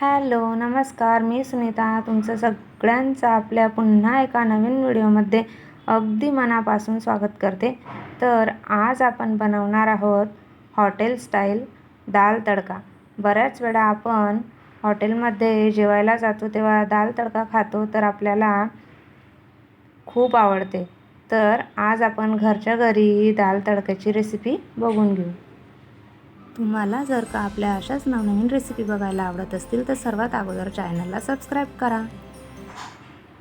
Hello नमस्कार. मी सुनीता. तुमचं सगळ्यांचं आपल्या पुन्हा एका नवीन व्हिडिओमध्ये अगदी मनापासून स्वागत करते. तर आज आपण बनवणार आहोत हॉटेल स्टाईल दाल तडका. बऱ्याच वेळा आपण हॉटेलमध्ये जेवायला जातो तेव्हा दाल तडका खातो तर आपल्याला खूप आवडते. तर आज आपण घरच्या घरी दाल तडक्याची रेसिपी बघून घेऊ. तुम्हाला जर का आपल्या अशाच नवनवीन रेसिपी बघायला आवडत असतील तर सर्वात अगोदर चॅनलला सबस्क्राईब करा.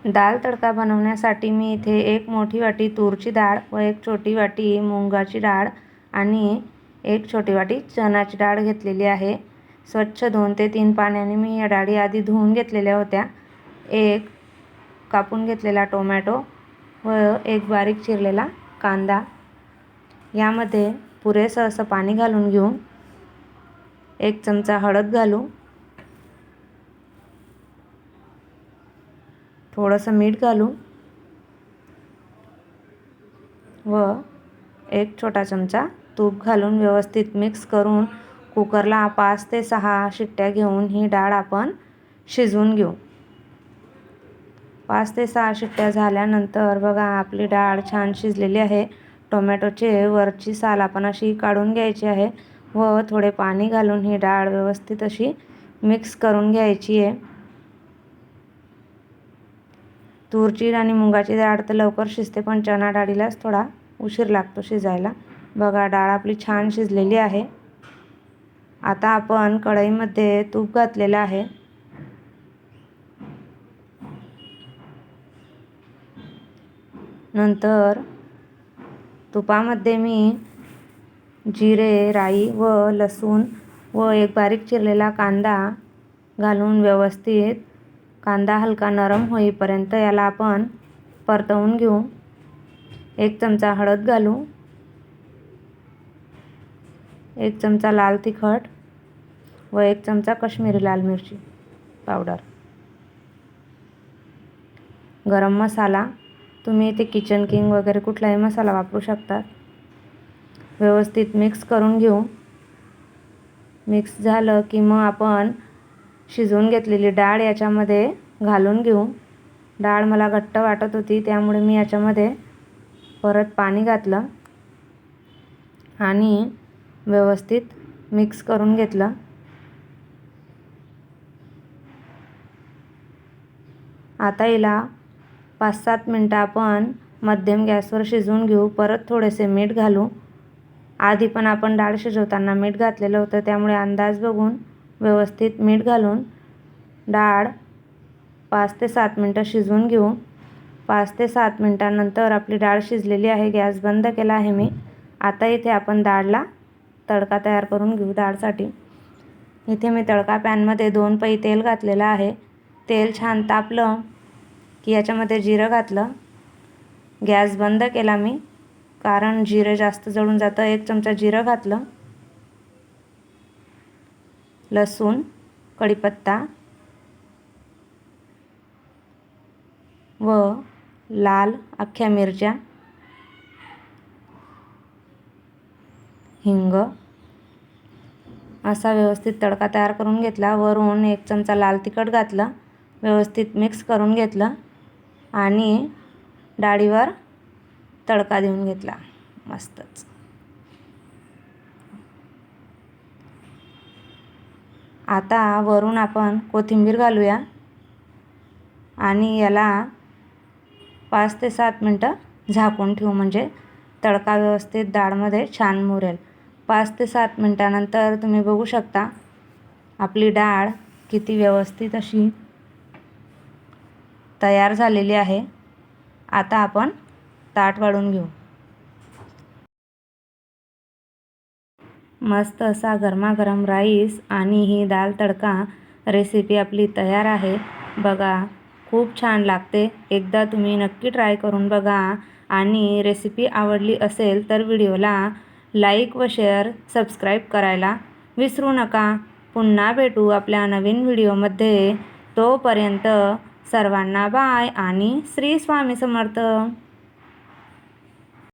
डाळ तडका बनवण्यासाठी मी इथे एक मोठी वाटी तूरची डाळ व एक छोटी वाटी मुंगाची डाळ आणि एक छोटी वाटी चणाची डाळ घेतलेली आहे. स्वच्छ दोन ते तीन पाण्याने मी या डाळी आधी धुवून घेतलेल्या होत्या. एक कापून घेतलेला टोमॅटो व एक बारीक चिरलेला कांदा. यामध्ये पुरेसं असं पाणी घालून घेऊन एक चमचा हळद घालू. थोडंसं मीठ घालू. व एक छोटा चमचा तूप घालून व्यवस्थित मिक्स करून कुकरला पाच ते सहा शिट्ट्या घेऊन ही डाळ आपण शिजवून घेऊ. पाच ते सहा शिट्ट्या झाल्यानंतर बघा आपली डाळ छान शिजलेली आहे. टोमॅटोचे वरची साल आपण अशी काढून घ्यायची आहे. व थोडे पाणी घालून ही डाळ व्यवस्थित अशी मिक्स करून घ्यायची आहे. तूरची आणि मुगाची डाळ तर लवकर शिजते पण चणा डाळीलाच थोडा उशीर लागतो शिजायला. बघा डाळ आपली छान शिजलेली आहे. आता आपण कढईमध्ये तूप घातलेलं आहे. नंतर तुपामध्ये मी जिरे राई व लसूण व एक बारीक चिरलेला कांदा घालून व्यवस्थित कांदा हलका नरम होईपर्यंत याला आपण परतवून घेऊ. एक चमचा हळद घालू. एक चमचा लाल तिखट व एक चमचा कश्मीरी लाल मिरची पावडर. गरम मसाला. तुम्ही इथे किचन किंग वगैरे कुठलाही मसाला वापरू शकतात व्यवस्थित मिक्स करून घेऊ. मिक्स झालं की मग आपण शिजवून घेतलेली डाळ याच्यामध्ये घालून घेऊ. डाळ मला घट्ट वाटत होती त्यामुळे मी याच्यामध्ये परत पाणी घातलं आणि व्यवस्थित मिक्स करून घेतलं. आता हिला पाच सात मिनटं आपण मध्यम गॅसवर शिजवून घेऊ. परत थोडेसे मीठ घालू. आधी पण आपण डाळ शिजवताना मीठ घातलेलं होतं त्यामुळे अंदाज बघून व्यवस्थित मीठ घालून डाळ पाच ते सात मिनटं शिजवून घेऊ. पाच ते सात मिनटानंतर आपली डाळ शिजलेली आहे गॅस बंद केला आहे मी. आता इथे आपण डाळला तडका तयार करून घेऊ डाळसाठी. इथे मी तडका पॅनमध्ये दोन पै तेल घातलेलं आहे. तेल छान तापलं की याच्यामध्ये जिरं घातलं. गॅस बंद केला मी. कारण जिरं जास्त जळून जातं. एक चमचा जिरं घातलं. लसूण कढीपत्ता व लाल अख्ख्या मिरच्या हिंग असा व्यवस्थित तडका तयार करून घेतला. वरून एक चमचा लाल तिखट घातलं. व्यवस्थित मिक्स करून घेतलं. आणि डाळीवर तडका देऊन घेतला. मस्तच. आता वरून आपण कोथिंबीर घालूया. आणि याला पाच ते सात मिनटं झाकून ठेवू. म्हणजे तडका व्यवस्थित डाळमध्ये छान मुरेल. पाच ते सात मिनटानंतर तुम्ही बघू शकता आपली डाळ किती व्यवस्थित अशी तयार झालेली आहे. आता आपण ताट वाढून घेऊ. मस्त असा गरमागरम राईस आणि ही दाल तडका रेसिपी आपली तयार आहे. बघा खूप छान लागते. एकदा तुम्ही नक्की ट्राय करून बघा. आणि रेसिपी आवडली असेल तर व्हिडिओला लाईक व शेअर सबस्क्राईब करायला विसरू नका. पुन्हा भेटू आपल्या नवीन व्हिडिओमध्ये. तोपर्यंत सर्वांना बाय आणि श्री स्वामी समर्थ.